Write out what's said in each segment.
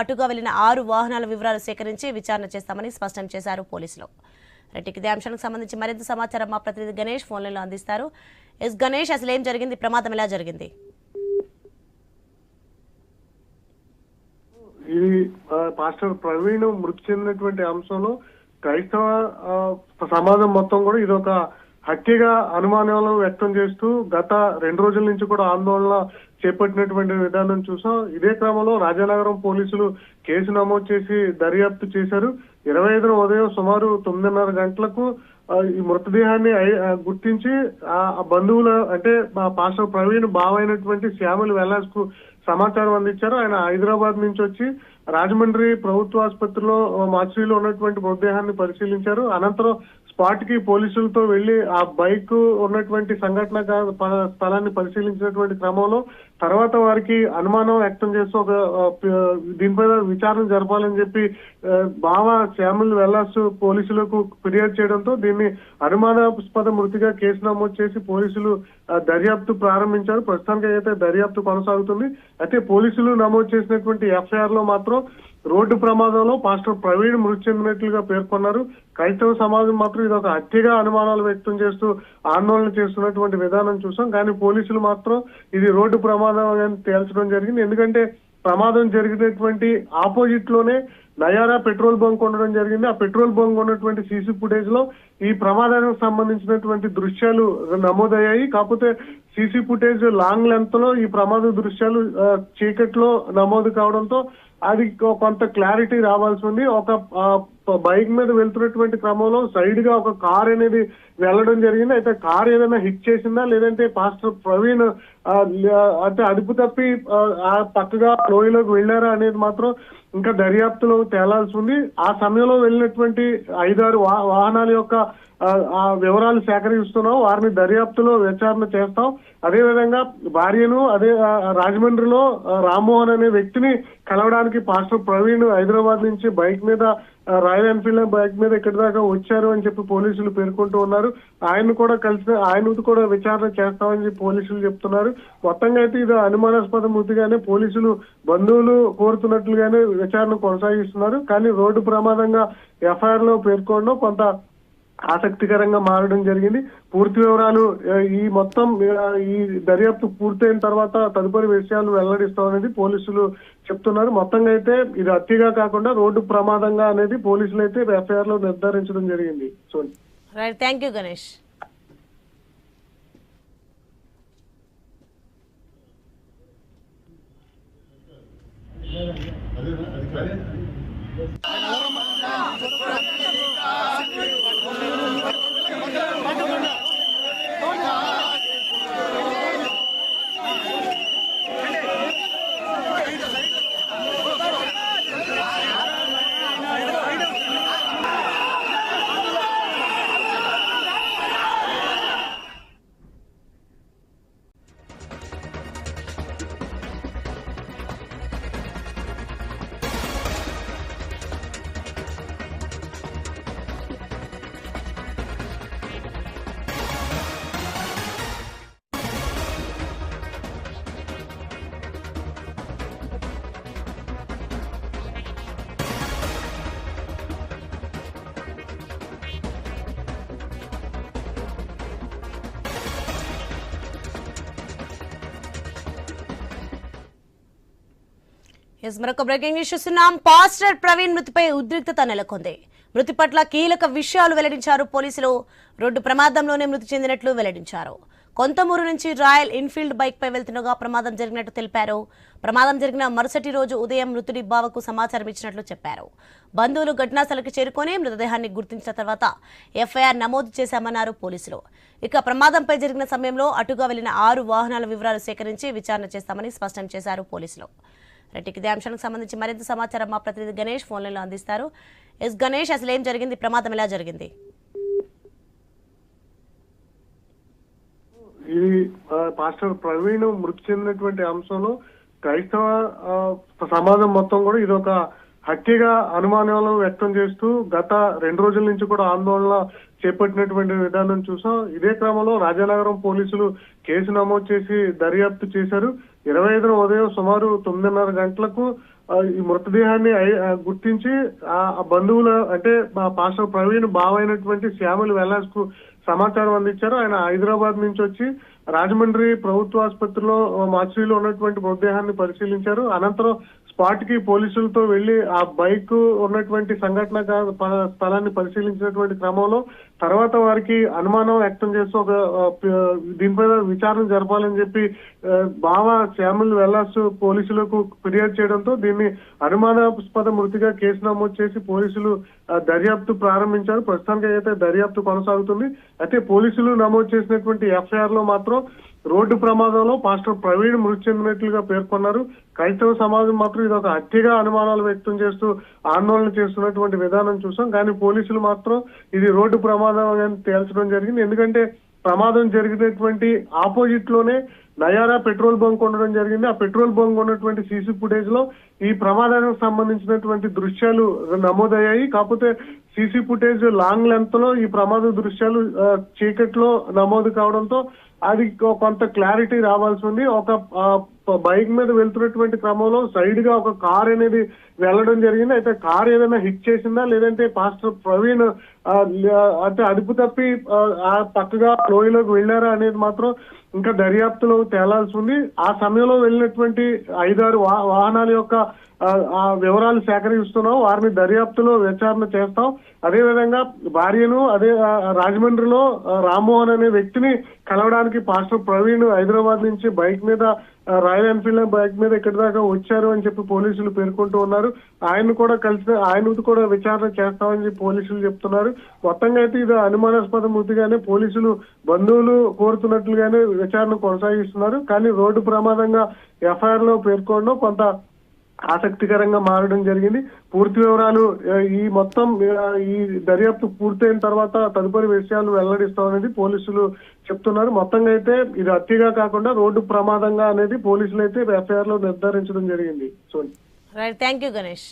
అటుగా వెళ్ళిన ఆరు వాహనాల వివరాలు సేకరించి విచారణ చేస్తామని స్పష్టం చేశారు పోలీసులు. రెడ్డికి ఇదే అంశానికి సంబంధించి మరింత సమాచారం మా ప్రతినిధి గణేష్ ఫోన్లలో అందిస్తారు. ఎస్ గణేష్ అసలు ఏం జరిగింది? ప్రమాదం ఎలా జరిగింది? ఇది పాస్టర్ ప్రవీణ్ మృతి చెందినటువంటి అంశంలో క్రైస్తవ సమాజం మొత్తం కూడా ఇది ఒక హత్యగా అనుమానాలు వ్యక్తం చేస్తూ గత రెండు రోజుల నుంచి కూడా ఆందోళన చేపట్టినటువంటి విధానం చూసాం. ఇదే క్రమంలో రాజానగరం పోలీసులు కేసు నమోదు చేసి దర్యాప్తు చేశారు. ఇరవై ఐదున ఉదయం సుమారు తొమ్మిదిన్నర గంటలకు ఈ మృతదేహాన్ని గుర్తించి ఆ బంధువుల అంటే పాస్టర్ ప్రవీణ్ బావైనటువంటి శ్యామల్ వెల్లాస్కు సమాచారం అందించారు. ఆయన హైదరాబాద్ నుంచి వచ్చి రాజమండ్రి ప్రభుత్వ ఆసుపత్రిలో ఆ, మార్చిలో ఉన్నటువంటి మృతదేహాన్ని పరిశీలించారు. అనంతరం స్పాట్కి పోలీసులతో వెళ్ళి ఆ బైక్ ఉన్నటువంటి సంఘటన స్థలాన్ని పరిశీలించినటువంటి క్రమంలో తర్వాత వారికి అనుమానం వ్యక్తం చేస్తూ ఒక ఆ, దీనిపైన విచారణ జరపాలని చెప్పి బావ శ్యాముల్ వెల్లాస్ పోలీసులకు ఫిర్యాదు చేయడంతో దీన్ని అనుమానాస్పద మృతిగా కేసు నమోదు చేసి పోలీసులు దర్యాప్తు ప్రారంభించారు. ప్రస్తుతానికి అయితే దర్యాప్తు కొనసాగుతుంది. అయితే పోలీసులు నమోదు చేసినటువంటి ఎఫ్ఐఆర్లో మాత్రం రోడ్డు ప్రమాదంలో పాస్టర్ ప్రవీణ్ మృతి చెందినట్లుగా పేర్కొన్నారు. క్రైస్తవ సమాజం మాత్రం ఇది ఒక హత్యగా అనుమానాలు వ్యక్తం చేస్తూ ఆందోళన చేస్తున్నటువంటి విధానం చూసాం. కానీ పోలీసులు మాత్రం ఇది రోడ్డు ప్రమాదం అని తేల్చడం జరిగింది. ఎందుకంటే ప్రమాదం జరిగినటువంటి ఆపోజిట్లోనే నయారా పెట్రోల్ బంక్ ఉండడం జరిగింది. ఆ పెట్రోల్ బంక్ ఉన్నటువంటి సీసీ ఫుటేజ్లో ఈ ప్రమాదానికి సంబంధించినటువంటి దృశ్యాలు నమోదయ్యాయి. కాకపోతే సీసీ ఫుటేజ్ లాంగ్ లెంత్లో ఈ ప్రమాద దృశ్యాలు చీకట్లో నమోదు కావడంతో అది కొంత క్లారిటీ రావాల్సి ఉంది. ఒక ఆ, బైక్ మీద వెళ్తున్నటువంటి క్రమంలో సైడ్గా ఒక కార్ అనేది వెళ్ళడం జరిగింది. అయితే కార్ ఏదైనా హిట్ చేసిందా? లేదంటే పాస్టర్ ప్రవీణ్ అంటే అదుపు తప్పి ఆ, పక్కగా లోయలోకి వెళ్ళారా అనేది మాత్రం ఇంకా దర్యాప్తులో తేలాల్సి ఉంది. ఆ సమయంలో వెళ్ళినటువంటి ఐదారు వాహనాల యొక్క ఆ, వివరాలు సేకరిస్తున్నాం. వారిని దర్యాప్తులో విచారణ చేస్తాం. అదే విధంగా భార్యను అదే రాజమండ్రిలో రామ్మోహన్ అనే వ్యక్తిని కలవడానికి పాస్టర్ ప్రవీణ్ హైదరాబాద్ నుంచి బైక్ మీద రాయల్ ఎన్ఫీల్డ్ బైక్ మీద ఇక్కడి దాకా వచ్చారు అని చెప్పి పోలీసులు పేర్కొంటూ ఉన్నారు. ఆయన కూడా కలిసి ఆయన కూడా విచారణ చేస్తామని చెప్పి పోలీసులు చెప్తున్నారు. మొత్తంగా అయితే ఇది అనుమానాస్పద మృతిగానే పోలీసులు బంధువులు కోరుతున్నట్లుగానే విచారణ కొనసాగిస్తున్నారు. కానీ రోడ్డు ప్రమాదంగా ఎఫ్ఐఆర్లో పేర్కొనడం కొంత ఆసక్తికరంగా మారడం జరిగింది పూర్తి వివరాలు ఈ మొత్తం ఈ దర్యాప్తు పూర్తయిన తర్వాత తదుపరి విషయాలు వెల్లడిస్తామనేది పోలీసులు చెప్తున్నారు మొత్తంగా అయితే ఇది హత్యగా కాకుండా రోడ్డు ప్రమాదంగా అనేది పోలీసులు అయితే ఎఫ్ఐఆర్లో నిర్ధారించడం జరిగింది so right thank you Ganesh yes మరొక బ్రేకింగ్ న్యూస్ చూస్తున్నాం. పాస్టర్ ప్రవీణ్ మృతిపై ఉద్రిక్తత నెలకొంది. మృతి పట్ల కీలక విషయాలు వెల్లడించారు పోలీసులు. రోడ్డు ప్రమాదంలోనే మృతి చెందినట్లు వెల్లడించారు. కొంతమూరు నుంచి రాయల్ ఎన్ఫీల్డ్ బైక్ పై వెళ్తుండగా ప్రమాదం జరిగినట్టు తెలిపారు. ప్రమాదం జరిగిన మరుసటి రోజు ఉదయం మృతుడి బావకు సమాచారం ఇచ్చినట్లు చెప్పారు. బంధువులు ఘటనాస్థలకి చేరుకొని మృతదేహాన్ని గుర్తించిన తర్వాత ఎఫ్ఐఆర్ నమోదు చేశామన్నారు పోలీసులు. ఇక ప్రమాదంపై జరిగిన సమయంలో అటుగా వెళ్ళిన ఆరు వాహనాల వివరాలు సేకరించి విచారణ చేస్తామని స్పష్టం చేశారు పోలీసులు. రెడ్డికి ఇదే అంశానికి సంబంధించి మరింత సమాచారం మా ప్రతినిధి గణేష్ ఫోన్లలో అందిస్తారు. ఎస్ గణేష్ అసలు ఏం జరిగింది? ప్రమాదం ఎలా జరిగింది? ఇది పాస్టర్ ప్రవీణ్ మృతి చెందినటువంటి అంశంలో క్రైస్తవ సమాజం మొత్తం కూడా ఇది ఒక హత్యగా అనుమానాలు వ్యక్తం చేస్తూ గత రెండు రోజుల నుంచి కూడా ఆందోళన చేపట్టినటువంటి విధానం చూసాం. ఇదే క్రమంలో రాజానగరం పోలీసులు కేసు నమోదు చేసి దర్యాప్తు చేశారు. ఇరవై ఐదున ఉదయం సుమారు తొమ్మిదిన్నర గంటలకు ఈ మృతదేహాన్ని గుర్తించి ఆ బంధువుల అంటే పాస్టర్ ప్రవీణ్ బావైనటువంటి శ్యామలు వెల్లాస్కు సమాచారం అందించారు. ఆయన హైదరాబాద్ నుంచి వచ్చి రాజమండ్రి ప్రభుత్వ ఆసుపత్రిలో మాచిలో మార్చిలో ఉన్నటువంటి మృతదేహాన్ని పరిశీలించారు. అనంతరం స్పాట్కి పోలీసులతో వెళ్ళి ఆ బైక్ ఉన్నటువంటి సంఘటన స్థలాన్ని పరిశీలించినటువంటి క్రమంలో తర్వాత వారికి అనుమానం వ్యక్తం చేస్తూ ఒక దీనిపైన విచారణ జరపాలని చెప్పి బావ శ్యాముల్ వెల్లాస్ పోలీసులకు ఫిర్యాదు చేయడంతో దీన్ని అనుమానాస్పద మృతిగా కేసు నమోదు చేసి పోలీసులు దర్యాప్తు ప్రారంభించారు. ప్రస్తుతానికి అయితే దర్యాప్తు కొనసాగుతుంది. అయితే పోలీసులు నమోదు చేసినటువంటి ఎఫ్ఐఆర్లో మాత్రం రోడ్డు ప్రమాదంలో పాస్టర్ ప్రవీణ్ మృతి చెందినట్లుగా పేర్కొన్నారు. క్రైస్తవ సమాజం మాత్రం ఇది ఒక హత్యగా అనుమానాలు వ్యక్తం చేస్తూ ఆందోళన చేస్తున్నటువంటి విధానం చూసాం. కానీ పోలీసులు మాత్రం ఇది రోడ్డు ప్రమాదం అని తేల్చడం జరిగింది. ఎందుకంటే ప్రమాదం జరిగినటువంటి ఆపోజిట్లోనే నయారా పెట్రోల్ బంక్ ఉండడం జరిగింది. ఆ పెట్రోల్ బంక్ ఉన్నటువంటి సీసీ ఫుటేజ్లో ఈ ప్రమాదానికి సంబంధించినటువంటి దృశ్యాలు నమోదయ్యాయి. కాకపోతే సీసీ ఫుటేజ్ లాంగ్ లెంత్లో ఈ ప్రమాద దృశ్యాలు చీకట్లో నమోదు కావడంతో అది కొంత క్లారిటీ రావాల్సి ఉంది. ఒక బైక్ మీద వెళ్తున్నటువంటి క్రమంలో సైడ్గా ఒక కార్ అనేది వెళ్ళడం జరిగింది. అయితే కార్ ఏదైనా హిట్ చేసిందా? లేదంటే పాస్టర్ ప్రవీణ్ అంటే అదుపు తప్పి ఆ, పక్కగా లోయలోకి వెళ్ళారా అనేది మాత్రం ఇంకా దర్యాప్తులో తేలాల్సి ఉంది. ఆ సమయంలో వెళ్ళినటువంటి ఐదారు వాహనాల యొక్క ఆ, వివరాలు సేకరిస్తున్నాం. వారిని దర్యాప్తులో విచారణ చేస్తాం. అదే విధంగా భార్యను అదే రాజమండ్రిలో రామ్మోహన్ అనే వ్యక్తిని కలవడానికి పాస్టర్ ప్రవీణ్ హైదరాబాద్ నుంచి బైక్ మీద రాయల్ ఎన్ఫీల్డ్ బైక్ మీద ఇక్కడి దాకా వచ్చారు అని చెప్పి పోలీసులు పేర్కొంటూ ఉన్నారు. ఆయన కూడా కలిసి ఆయన కూడా విచారణ చేస్తామని చెప్పి పోలీసులు చెప్తున్నారు. మొత్తంగా అయితే ఇది అనుమానాస్పద మృతిగానే పోలీసులు బంధువులు కోరుతున్నట్లుగానే విచారణ కొనసాగిస్తున్నారు. కానీ రోడ్డు ప్రమాదంగా ఎఫ్ఐఆర్లో పేర్కొనడం కొంత ఆసక్తికరంగా మారడం జరిగింది. పూర్తి వివరాలు ఈ మొత్తం ఈ దర్యాప్తు పూర్తయిన తర్వాత తదుపరి విషయాలు వెల్లడిస్తామనేది పోలీసులు చెప్తున్నారు. మొత్తంగా అయితే ఇది హత్యగా కాకుండా రోడ్డు ప్రమాదంగా అనేది పోలీసులు అయితే ఎఫ్ఐఆర్లో నిర్ధారించడం జరిగింది. So right thank you Ganesh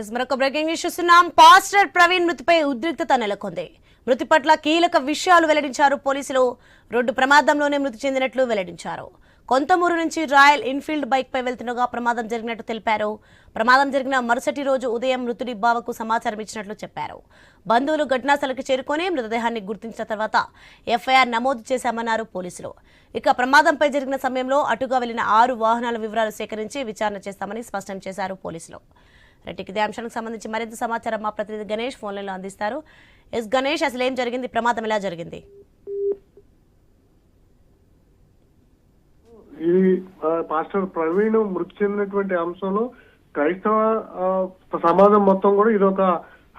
yes మరొక బ్రేకింగ్ న్యూస్ చూస్తున్నాం. పాస్టర్ ప్రవీణ్ మృతిపై ఉద్రిక్తత నెలకొంది. మృతి పట్ల కీలక విషయాలు వెల్లడించారు పోలీసులు. రోడ్డు ప్రమాదంలోనే మృతి చెందినట్లు వెల్లడించారు. కొంతమూరు నుంచి రాయల్ ఎన్ఫీల్డ్ బైక్ పై వెళ్తుండగా ప్రమాదం జరిగినట్టు తెలిపారు. ప్రమాదం జరిగిన మరుసటి రోజు ఉదయం మృతుడి బావకు సమాచారం ఇచ్చినట్లు చెప్పారు. బంధువులు ఘటనాస్థలికి చేరుకొని మృతదేహాన్ని గుర్తించిన తర్వాత ఎఫ్ఐఆర్ నమోదు చేశామన్నారు పోలీసులు. ఇక ప్రమాదంపై జరిగిన సమయంలో అటుగా వెళ్ళిన ఆరు వాహనాల వివరాలు సేకరించి విచారణ చేస్తామని స్పష్టం చేశారు పోలీసులు. రెడ్డికి ఇదే అంశానికి సంబంధించి మరింత సమాచారం మా ప్రతినిధి గణేష్ ఫోన్లలో అందిస్తారు. ఎస్ గణేష్ అసలు ఏం జరిగింది? ప్రమాదం ఎలా జరిగింది? ఈ పాస్టర్ ప్రవీణ్ మృతి చెందినటువంటి అంశంలో క్రైస్తవ సమాజం మొత్తం కూడా ఇది ఒక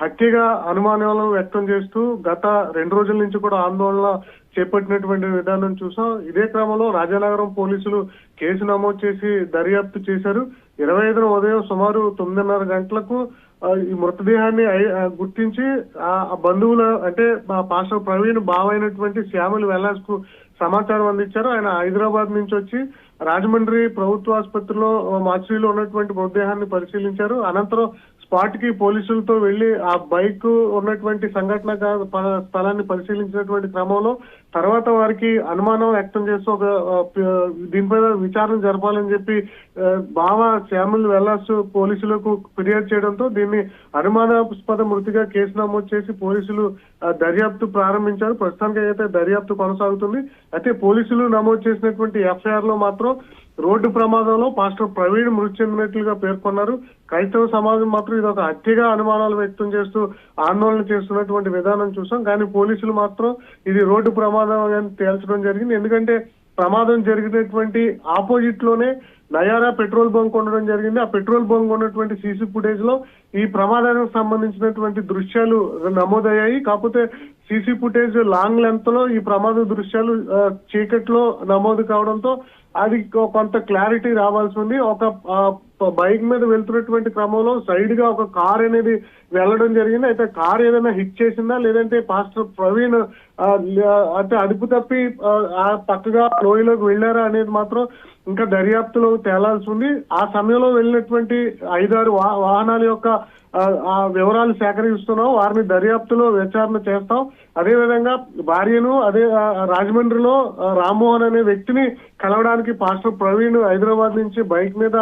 హత్యగా అనుమానాలు వ్యక్తం చేస్తూ గత రెండు రోజుల నుంచి కూడా ఆందోళన చేపట్టినటువంటి విధానం చూసాం. ఇదే క్రమంలో రాజానగరం పోలీసులు కేసు నమోదు చేసి దర్యాప్తు చేశారు. ఇరవై ఐదున ఉదయం సుమారు తొమ్మిదిన్నర గంటలకు ఈ మృతదేహాన్ని గుర్తించి ఆ బంధువుల అంటే పాస్టర్ ప్రవీణ్ బావైనటువంటి శ్యామలు వెల్లాస్కు సమాచారం అందించారు. ఆయన హైదరాబాద్ నుంచి వచ్చి రాజమండ్రి ప్రభుత్వ ఆసుపత్రిలో మాచిలో మార్చిలో ఉన్నటువంటి మృతదేహాన్ని పరిశీలించారు. అనంతరం స్పాట్కి పోలీసులతో వెళ్ళి ఆ బైక్ ఉన్నటువంటి సంఘటన స్థలాన్ని పరిశీలించినటువంటి క్రమంలో తర్వాత వారికి అనుమానం వ్యక్తం చేస్తూ ఒక ఆ, దీనిపైన విచారణ జరపాలని చెప్పి బావ శ్యాముల్ వెల్లాస్ పోలీసులకు ఫిర్యాదు చేయడంతో దీన్ని అనుమానాస్పద మృతిగా కేసు నమోదు చేసి పోలీసులు దర్యాప్తు ప్రారంభించారు. ప్రస్తుతానికి అయితే దర్యాప్తు కొనసాగుతుంది. అయితే పోలీసులు నమోదు చేసినటువంటి ఎఫ్ఐఆర్లో మాత్రం రోడ్డు ప్రమాదంలో పాస్టర్ ప్రవీణ్ మృతి చెందినట్లుగా పేర్కొన్నారు. క్రైస్తవ సమాజం మాత్రం ఇది ఒక హత్యగా అనుమానాలు వ్యక్తం చేస్తూ ఆందోళన చేస్తున్నటువంటి విధానం చూసాం. కానీ పోలీసులు మాత్రం ఇది రోడ్డు ప్రమాదం అని తేల్చడం జరిగింది. ఎందుకంటే ప్రమాదం జరిగినటువంటి ఆపోజిట్లోనే నయారా పెట్రోల్ బంక్ ఉండడం జరిగింది. ఆ పెట్రోల్ బంక్ ఉన్నటువంటి సీసీ ఫుటేజ్లో ఈ ప్రమాదానికి సంబంధించినటువంటి దృశ్యాలు నమోదయ్యాయి. కాకపోతే సీసీ ఫుటేజ్ లాంగ్ లెంత్లో ఈ ప్రమాద దృశ్యాలు చీకట్లో నమోదు కావడంతో అది కొంత క్లారిటీ రావాల్సి ఉంది. ఒక బైక్ మీద వెళ్తున్నటువంటి క్రమంలో సైడ్గా ఒక కార్ అనేది వెళ్ళడం జరిగింది. అయితే కార్ ఏదైనా హిట్ చేసిందా? లేదంటే పాస్టర్ ప్రవీణ్ అయితే అంటే అదుపు తప్పి ఆ, పక్కగా లోయలోకి వెళ్ళారా అనేది మాత్రం ఇంకా దర్యాప్తులో తేలాల్సి ఉంది. ఆ సమయంలో వెళ్ళినటువంటి ఐదారు వాహనాల యొక్క ఆ, వివరాలు సేకరిస్తున్నాం. వారిని దర్యాప్తులో విచారణ చేస్తాం. అదే విధంగా భార్యను అదే రాజమండ్రిలో రామ్మోహన్ అనే వ్యక్తిని కలవడానికి పాస్టర్ ప్రవీణ్ హైదరాబాద్ నుంచి బైక్ మీద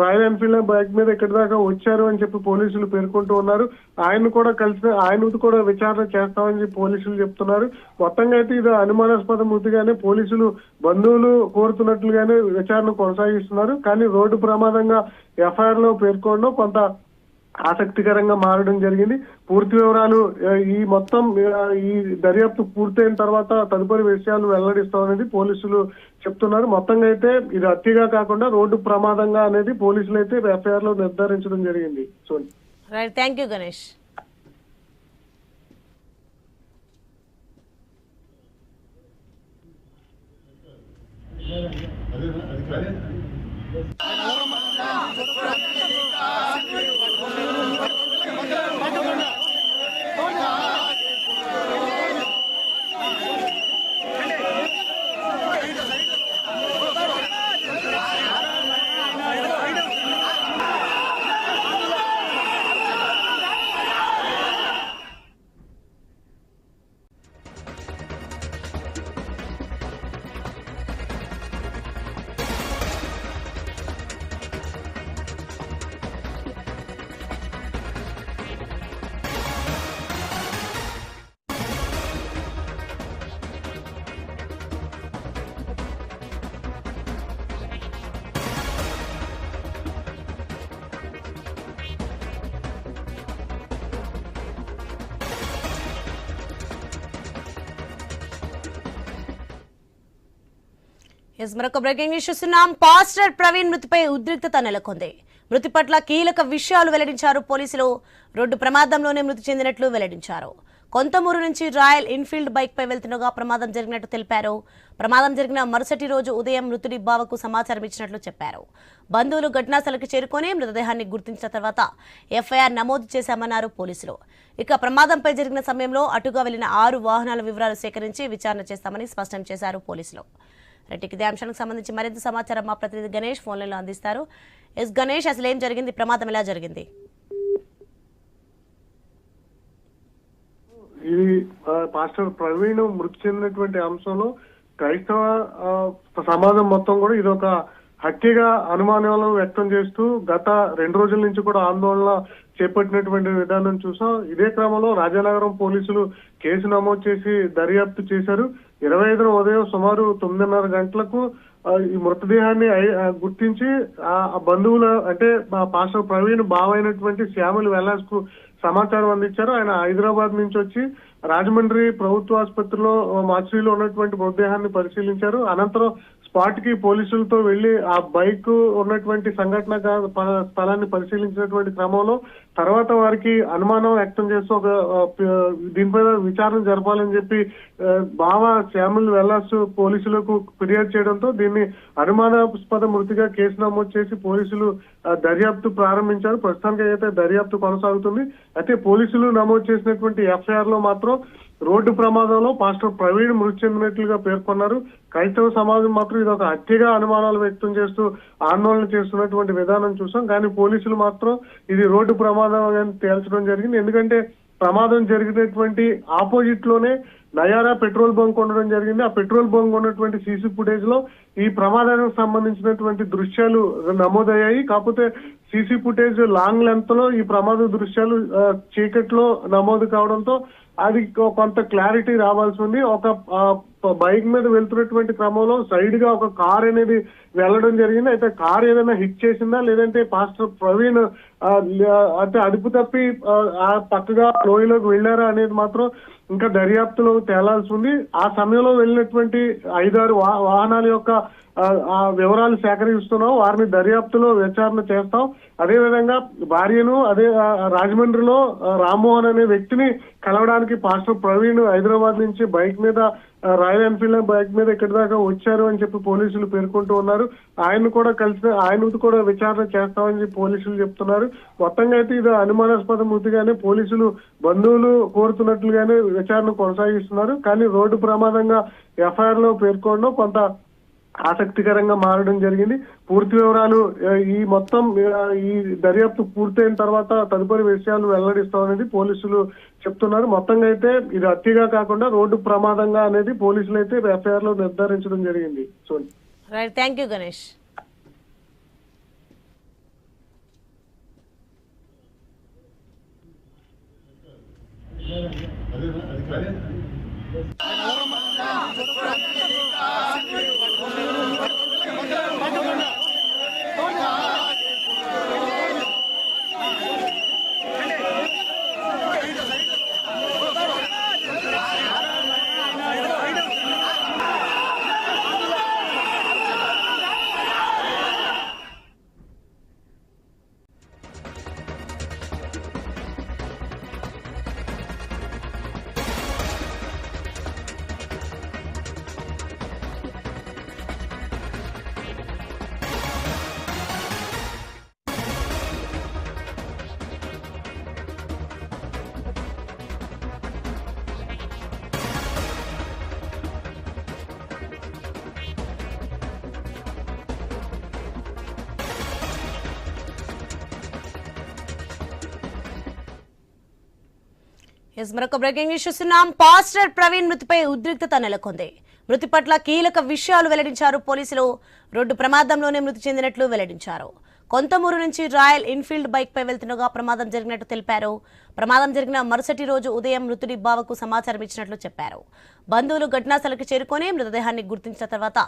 రాయల్ ఎన్ఫీల్డ్ బైక్ మీద ఇక్కడి దాకా వచ్చారు అని చెప్పి పోలీసులు పేర్కొంటూ ఉన్నారు. ఆయన కూడా కలిసి ఆయన కూడా విచారణ చేస్తామని చెప్పి పోలీసులు చెప్తున్నారు. మొత్తంగా అయితే ఇది అనుమానాస్పద మృతిగానే పోలీసులు బంధువులు కోరుతున్నట్లుగానే విచారణ కొనసాగిస్తున్నారు. కానీ రోడ్డు ప్రమాదంగా ఎఫ్ఐఆర్లో పేర్కొనడం కొంత ఆసక్తికరంగా మారడం జరిగింది. పూర్తి వివరాలు ఈ మొత్తం ఈ దర్యాప్తు పూర్తయిన తర్వాత తదుపరి విషయాలు వెల్లడిస్తామనేది పోలీసులు చెప్తున్నారు మొత్తంగా అయితే ఇది హత్యగా కాకుండా రోడ్డు ప్రమాదంగా అనేది పోలీసులు అయితే ఎఫ్ఐఆర్లో నిర్ధారించడం జరిగింది so right thank you Ganesh yes మరొక బ్రేకింగ్ న్యూస్ చూస్తున్నాం. పాస్టర్ ప్రవీణ్ మృతిపై ఉద్రిక్తత నెలకొంది. మృతి పట్ల కీలక విషయాలు వెల్లడించారు పోలీసులు. రోడ్డు ప్రమాదంలోనే మృతి చెందినట్లు వెల్లడించారు. కొంతమూరు నుంచి రాయల్ ఇన్ఫీల్డ్ బైక్ పై వెళ్తుండగా ప్రమాదం జరిగినట్టు తెలిపారు. ప్రమాదం జరిగిన మరుసటి రోజు ఉదయం మృతుడి బావకు సమాచారం ఇచ్చినట్లు చెప్పారు. బంధువులు ఘటనాస్థలకి చేరుకొని మృతదేహాన్ని గుర్తించిన తర్వాత ఎఫ్ఐఆర్ నమోదు చేశామన్నారు పోలీసులు. ఇక ప్రమాదంపై జరిగిన సమయంలో అటుగా వెళ్ళిన ఆరు వాహనాల వివరాలు సేకరించి విచారణ చేస్తామని స్పష్టం చేశారు పోలీసులు. రైట్ ఇదే అంశానికి సంబంధించి మరింత సమాచారం మా ప్రతినిధి గణేష్ ఫోన్ అందిస్తారు. ఎస్ గణేష్ అసలు ఏం జరిగింది? ప్రమాదం ఎలా జరిగింది? ఇది పాస్టర్ ప్రవీణ్ మృతి చెందినటువంటి అంశంలో క్రైస్తవ సమాజం మొత్తం కూడా ఇది ఒక హత్యగా అనుమానాలు వ్యక్తం చేస్తూ గత రెండు రోజుల నుంచి కూడా ఆందోళన చేపట్టినటువంటి విధానం చూసాం. ఇదే క్రమంలో రాజానగరం పోలీసులు కేసు నమోదు చేసి దర్యాప్తు చేశారు. ఇరవై ఐదున ఉదయం సుమారు తొమ్మిదిన్నర గంటలకు ఈ మృతదేహాన్ని గుర్తించి ఆ బంధువుల అంటే మా పాస్టర్ ప్రవీణ్ బావైనటువంటి శ్యామలు వెల్లాస్కు సమాచారం అందించారు. ఆయన హైదరాబాద్ నుంచి వచ్చి రాజమండ్రి ప్రభుత్వ ఆసుపత్రిలో మార్చిలో ఉన్నటువంటి మృతదేహాన్ని పరిశీలించారు. అనంతరం స్పాట్కి పోలీసులతో వెళ్ళి ఆ బైక్ ఉన్నటువంటి సంఘటన స్థలాన్ని పరిశీలించినటువంటి క్రమంలో తర్వాత వారికి అనుమానం వ్యక్తం చేస్తూ ఒక దీనిపైన విచారణ జరపాలని చెప్పి బావ శ్యాముల్ వెల్లాస్ పోలీసులకు ఫిర్యాదు చేయడంతో దీన్ని అనుమానాస్పద మృతిగా కేసు నమోదు చేసి పోలీసులు దర్యాప్తు ప్రారంభించారు. ప్రస్తుతానికి అయితే దర్యాప్తు కొనసాగుతుంది. అయితే పోలీసులు నమోదు చేసినటువంటి ఎఫ్ఐఆర్లో మాత్రం రోడ్డు ప్రమాదంలో పాస్టర్ ప్రవీణ్ మృతి చెందినట్లుగా పేర్కొన్నారు. క్రైస్తవ సమాజం మాత్రం ఇది ఒక హత్యగా అనుమానాలు వ్యక్తం చేస్తూ ఆందోళన చేస్తున్నటువంటి విధానం చూసాం. కానీ పోలీసులు మాత్రం ఇది రోడ్డు ప్రమాదం అని తేల్చడం జరిగింది. ఎందుకంటే ప్రమాదం జరిగినటువంటి ఆపోజిట్లోనే నయారా పెట్రోల్ బంక్ ఉండడం జరిగింది. ఆ పెట్రోల్ బంక్ ఉన్నటువంటి సీసీ ఫుటేజ్లో ఈ ప్రమాదానికి సంబంధించినటువంటి దృశ్యాలు నమోదయ్యాయి. కాకపోతే సీసీ ఫుటేజ్ లాంగ్ లెంత్లో ఈ ప్రమాద దృశ్యాలు చీకట్లో నమోదు కావడంతో అది కొంత క్లారిటీ రావాల్సి ఉంది. ఒక బైక్ మీద వెళ్తున్నటువంటి క్రమంలో సైడ్గా ఒక కార్ అనేది వెళ్ళడం జరిగింది. అయితే కార్ ఏదైనా హిట్ చేసిందా? లేదంటే పాస్టర్ ప్రవీణ్ ఆ, అంటే అదుపు తప్పి ఆ, పక్కగా లోయలోకి వెళ్ళారా అనేది మాత్రం ఇంకా దర్యాప్తులో తేలాల్సి ఉంది. ఆ సమయంలో వెళ్ళినటువంటి ఐదారు వాహనాల యొక్క ఆ, వివరాలు సేకరిస్తున్నాం. వారిని దర్యాప్తులో విచారణ చేస్తాం. అదే విధంగా భార్యను అదే రాజమండ్రిలో రామ్మోహన్ అనే వ్యక్తిని కలవడానికి పాస్టర్ ప్రవీణ్ హైదరాబాద్ నుంచి బైక్ మీద రాయల్ ఎన్ఫీల్డ్ బైక్ మీద ఇక్కడి దాకా వచ్చారు అని చెప్పి పోలీసులు పేర్కొంటూ ఉన్నారు. ఆయన కూడా కలిసి ఆయన కూడా విచారణ చేస్తామని చెప్పి పోలీసులు చెప్తున్నారు. మొత్తంగా అయితే ఇది అనుమానాస్పద మృతిగానే పోలీసులు బంధువులు కోరుతున్నట్లుగానే విచారణ కొనసాగిస్తున్నారు. కానీ రోడ్డు ప్రమాదంగా ఎఫ్ఐఆర్లో పేర్కొనడం కొంత ఆసక్తికరంగా మారడం జరిగింది. పూర్తి వివరాలు ఈ మొత్తం ఈ దర్యాప్తు పూర్తయిన తర్వాత తదుపరి విషయాలు వెల్లడిస్తామనేది పోలీసులు చెప్తున్నారు. మొత్తంగా అయితే ఇది హత్యగా కాకుండా రోడ్డు ప్రమాదంగా అనేది పోలీసులు అయితే ఎఫ్ఐఆర్లో నిర్ధారించడం జరిగింది. So right thank you Ganesh. Yes మరొక బ్రేకింగ్ న్యూస్ చూస్తున్నాం. పాస్టర్ ప్రవీణ్ మృతిపై ఉద్రిక్తత నెలకొంది. మృతి పట్ల కీలక విషయాలు వెల్లడించారు పోలీసులు. రోడ్డు ప్రమాదంలోనే మృతి చెందినట్లు వెల్లడించారు. కొంతమూరు నుంచి రాయల్ ఎన్ఫీల్డ్ బైక్ పై వెళ్తుండగా ప్రమాదం జరిగినట్టు తెలిపారు. ప్రమాదం జరిగిన మరుసటి రోజు ఉదయం మృతుడి బావకు సమాచారం ఇచ్చినట్లు చెప్పారు. బంధువులు ఘటనాస్థలకి చేరుకొని మృతదేహాన్ని గుర్తించిన తర్వాత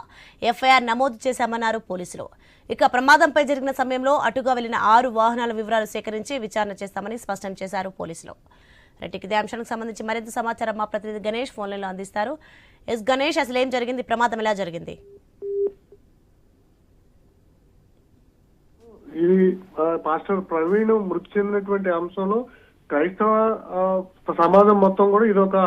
ఎఫ్ఐఆర్ నమోదు చేశామన్నారు పోలీసులు. ఇక ప్రమాదంపై జరిగిన సమయంలో అటుగా వెళ్ళిన ఆరు వాహనాల వివరాలు సేకరించి విచారణ చేస్తామని స్పష్టం చేశారు పోలీసులు. రైట్ ఇదే అంశానికి సంబంధించి మరింత సమాచారం మా ప్రతినిధి గణేష్ ఫోన్లలో అందిస్తారు. ఎస్ గణేష్ అసలు ఏం జరిగింది? ప్రమాదం ఎలా జరిగింది? ఇది పాస్టర్ ప్రవీణ్ మృతి చెందినటువంటి అంశంలో క్రైస్తవ సమాజం మొత్తం కూడా ఇది ఒక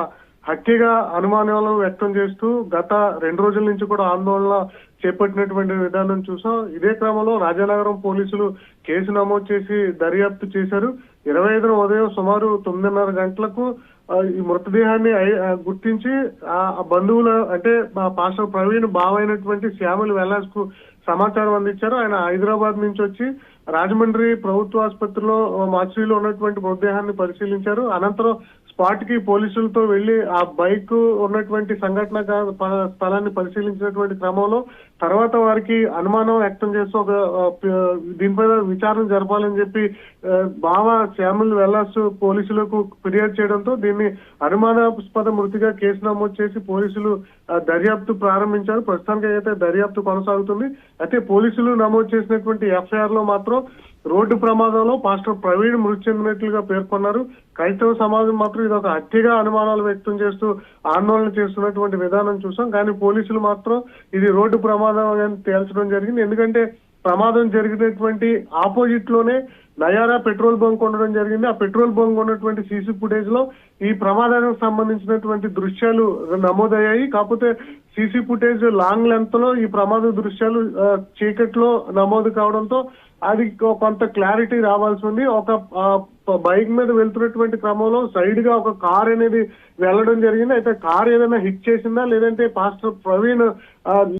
హత్యగా అనుమానాలు వ్యక్తం చేస్తూ గత రెండు రోజుల నుంచి కూడా ఆందోళన చేపట్టినటువంటి విధానం చూసాం. ఇదే క్రమంలో రాజానగరం పోలీసులు కేసు నమోదు చేసి దర్యాప్తు చేశారు. ఇరవై ఐదున ఉదయం సుమారు తొమ్మిదిన్నర గంటలకు ఈ మృతదేహాన్ని గుర్తించి ఆ బంధువులు బంధువుల అంటే మా పాస్టర్ ప్రవీణ్ బావైనటువంటి శ్యామలు వెల్లాస్కు సమాచారం అందించారు. ఆయన హైదరాబాద్ నుంచి వచ్చి రాజమండ్రి ప్రభుత్వ ఆసుపత్రిలో మార్చిలో ఉన్నటువంటి మృతదేహాన్ని పరిశీలించారు. అనంతరం స్పాట్కి పోలీసులతో వెళ్ళి ఆ బైక్ ఉన్నటువంటి సంఘటన ప- స్థలాన్ని పరిశీలించినటువంటి క్రమంలో తర్వాత వారికి అనుమానం వ్యక్తం చేస్తూ ఒక దీనిపై విచారణ జరపాలని చెప్పి బావ శ్యాముల్ వెల్లాస్ పోలీసులకు ఫిర్యాదు చేయడంతో దీన్ని అనుమానాస్పద మృతిగా కేసు నమోదు చేసి పోలీసులు దర్యాప్తు ప్రారంభించారు. ప్రస్తుతానికి అయితే దర్యాప్తు కొనసాగుతుంది. అయితే పోలీసులు నమోదు చేసినటువంటి ఎఫ్ఐఆర్లో మాత్రం రోడ్డు ప్రమాదంలో పాస్టర్ ప్రవీణ్ మృతి చెందినట్లుగా పేర్కొన్నారు. క్రైస్తవ సమాజం మాత్రం ఇది ఒక హత్యగా అనుమానాలు వ్యక్తం చేస్తూ ఆందోళన చేస్తున్నటువంటి విధానం చూసాం. కానీ పోలీసులు మాత్రం ఇది రోడ్డు ప్రమాదం అని తేల్చడం జరిగింది. ఎందుకంటే ప్రమాదం జరిగినటువంటి ఆపోజిట్లోనే నయారా పెట్రోల్ బంక్ ఉండడం జరిగింది. ఆ పెట్రోల్ బంక్ ఉన్నటువంటి సీసీ ఫుటేజ్లో ఈ ప్రమాదానికి సంబంధించినటువంటి దృశ్యాలు నమోదయ్యాయి. కాకపోతే సీసీ ఫుటేజ్ లాంగ్ లెంత్లో ఈ ప్రమాద దృశ్యాలు చీకట్లో నమోదు కావడంతో అది కొంత క్లారిటీ రావాల్సి ఉంది. ఒక బైక్ మీద వెళ్తున్నటువంటి క్రమంలో సైడ్గా ఒక కార్ అనేది వెళ్ళడం జరిగింది. అయితే కార్ ఏదైనా హిట్ చేసిందా? లేదంటే పాస్టర్ ప్రవీణ్